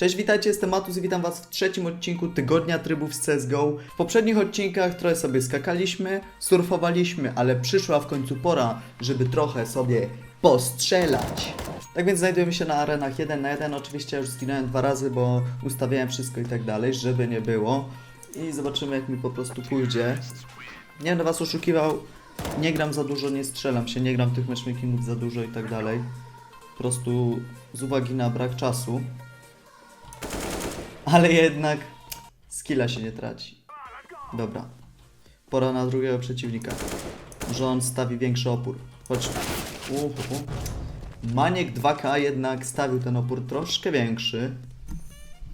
Cześć, witajcie, jestem Matus i witam was w trzecim odcinku Tygodnia Trybów z CSGO. W poprzednich odcinkach trochę sobie skakaliśmy, surfowaliśmy, ale przyszła w końcu pora, żeby trochę sobie postrzelać. Tak więc znajdujemy się na arenach 1 na 1. Oczywiście już zginąłem dwa razy, bo ustawiałem wszystko i tak dalej, żeby nie było. I zobaczymy jak mi po prostu pójdzie. Nie będę was oszukiwał, nie gram za dużo, nie strzelam się, nie gram tych matchmakingów za dużo i tak dalej. Po prostu z uwagi na brak czasu. Ale jednak skilla się nie traci. Dobra. Pora na drugiego przeciwnika. Może on stawi większy opór. Chodź. Uhu. Maniek 2K jednak stawił ten opór troszkę większy.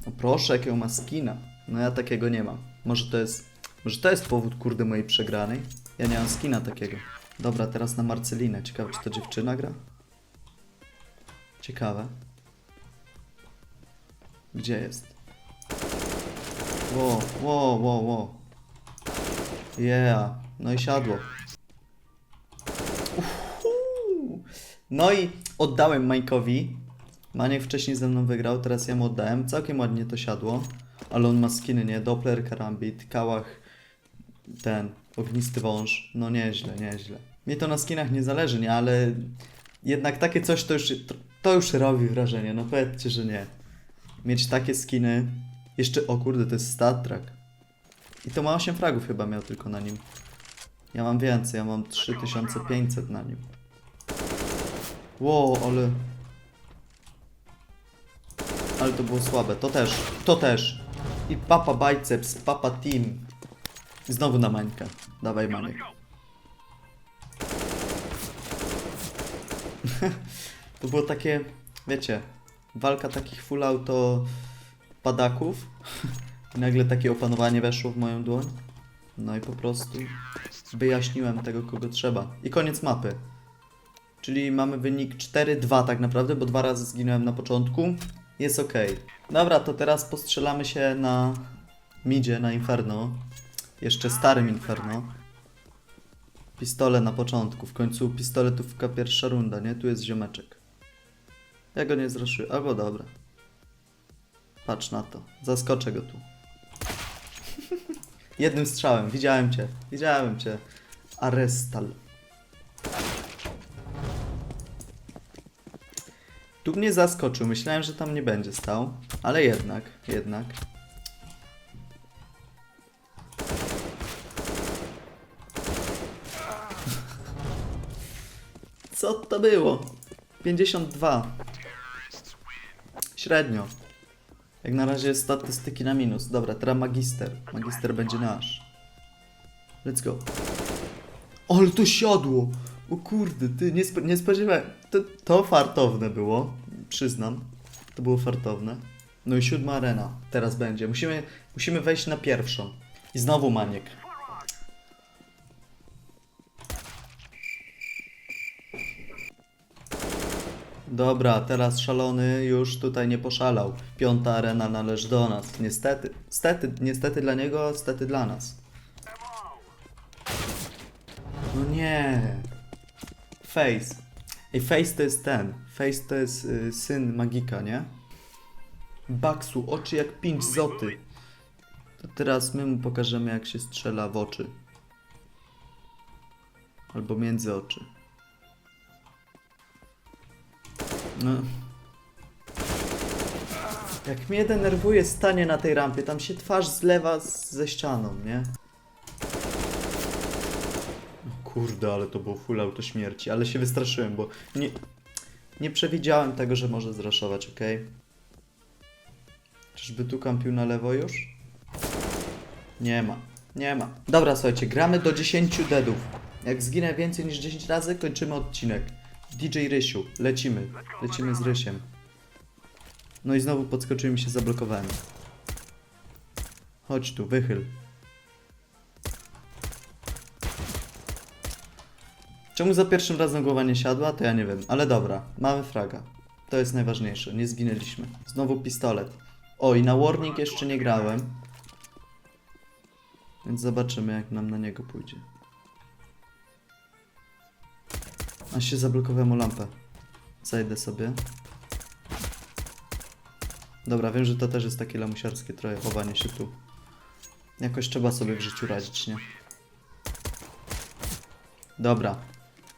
No proszę, jakiego ma skina. No ja takiego nie mam. Może to jest... Może to jest powód, kurde, mojej przegranej? Ja nie mam skina takiego. Dobra, teraz na Marcelinę. Ciekawe, czy to dziewczyna gra? Ciekawe. Gdzie jest? Ło, ło, ło, ło. Yeah. No i siadło. Uhu. No i oddałem Majkowi. Maniek wcześniej ze mną wygrał, teraz ja mu oddałem. Całkiem ładnie to siadło. Ale on ma skiny, nie? Doppler, karambit, kałach, ten, ognisty wąż. No nieźle, nieźle. Mnie to na skinach nie zależy, nie? Ale jednak takie coś to już, to już robi wrażenie. No powiedzcie, że nie. Mieć takie skiny. Jeszcze, o kurde, to jest Star. I to ma 8 fragów chyba miał tylko na nim. Ja mam więcej, ja mam 3500 na nim. Wow, ale... Ale to było słabe. To też, to też. I papa biceps, papa team. Znowu na mańkę. Dawaj maniek. to było takie, wiecie, walka takich full auto padaków. I nagle takie opanowanie weszło w moją dłoń. No i po prostu wyjaśniłem tego, kogo trzeba. I koniec mapy. Czyli mamy wynik 4-2 tak naprawdę, bo dwa razy zginąłem na początku. Jest ok. Dobra, to teraz postrzelamy się na midzie, na Inferno. Jeszcze starym Inferno. Pistole na początku. W końcu pistoletówka pierwsza runda, nie? Tu jest ziomeczek. Ja go nie zraszyłem. Albo dobra. Patrz na to. Zaskoczę go tu. Jednym strzałem. Widziałem cię. Widziałem cię. Arestal. Tu mnie zaskoczył. Myślałem, że tam nie będzie stał. Ale jednak, jednak. Co to było? 52. Średnio. Jak na razie statystyki na minus. Dobra, teraz magister. Magister będzie nasz. Let's go. Ale to siadło! O kurde, ty nie, spo, nie spodziewałem. To, to fartowne było, przyznam. To było fartowne. No i siódma arena. Teraz będzie. Musimy, musimy wejść na pierwszą. I znowu maniek. Dobra, teraz szalony już tutaj nie poszalał. Piąta arena należy do nas. Niestety. Stety, niestety dla niego, stety dla nas. No nie. Face. Ej, Face to jest ten. Face to jest y, syn magika, nie? Baksu, oczy jak pięć zoty. To teraz my mu pokażemy jak się strzela w oczy. Albo między oczy. No. Jak mnie denerwuje stanie na tej rampie, tam się twarz zlewa z, ze ścianą, nie? O Kurde, ale to było full auto śmierci, ale się wystraszyłem, bo nie, nie przewidziałem tego, że może zraszować, ok? Czyżby tu kampił na lewo już? Nie ma, nie ma. Dobra, słuchajcie, gramy do 10 deadów. Jak zginę więcej niż 10 razy, kończymy odcinek. DJ Rysiu, lecimy. Lecimy z Rysiem. No i znowu podskoczyłem i się zablokowałem. Chodź tu, wychyl. Czemu za pierwszym razem głowa nie siadła, to ja nie wiem, ale dobra, mamy fraga. To jest najważniejsze, nie zginęliśmy. Znowu pistolet. O, i na warning jeszcze nie grałem. Więc zobaczymy, jak nam na niego pójdzie. A się zablokowałem o lampę. Zajdę sobie. Dobra, wiem, że to też jest takie lamusiarskie trochę chowanie się tu. Jakoś trzeba sobie w życiu radzić, nie? Dobra.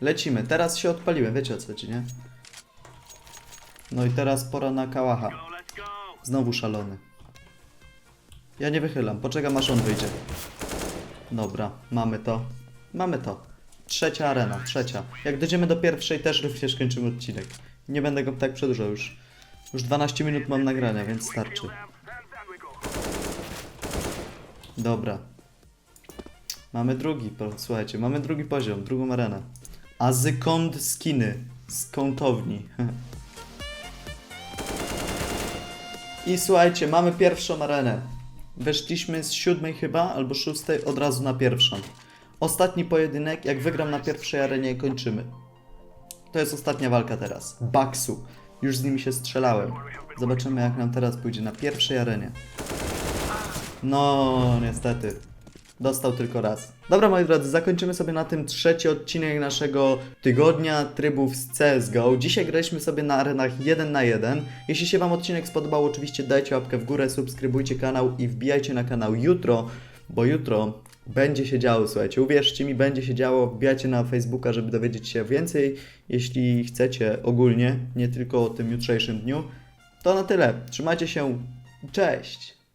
Lecimy. Teraz się odpaliłem, wiecie o co chodzi, nie? No i teraz pora na kałacha. Znowu szalony. Ja nie wychylam, poczekam aż on wyjdzie. Dobra, mamy to. Mamy to. Trzecia arena, trzecia. Jak dojdziemy do pierwszej, też również kończymy odcinek. Nie będę go tak przedłużał już. Już 12 minut mam nagrania, więc starczy. Dobra. Mamy drugi, słuchajcie, mamy drugi poziom, drugą arenę. Azykond skiny z kątowni. I słuchajcie, mamy pierwszą arenę. Weszliśmy z siódmej chyba, albo szóstej od razu na pierwszą. Ostatni pojedynek, jak wygram na pierwszej arenie, kończymy. To jest ostatnia walka teraz. Baksu. Już z nimi się strzelałem. Zobaczymy, jak nam teraz pójdzie na pierwszej arenie. No, niestety. Dostał tylko raz. Dobra, moi drodzy, zakończymy sobie na tym trzeci odcinek naszego tygodnia trybów z CSGO. Dzisiaj graliśmy sobie na arenach 1 na 1. Jeśli się Wam odcinek spodobał, oczywiście dajcie łapkę w górę, subskrybujcie kanał i wbijajcie na kanał jutro, bo jutro będzie się działo, słuchajcie, uwierzcie mi, będzie się działo, wbijajcie na Facebooka, żeby dowiedzieć się więcej, jeśli chcecie ogólnie, nie tylko o tym jutrzejszym dniu. To na tyle, trzymajcie się, cześć!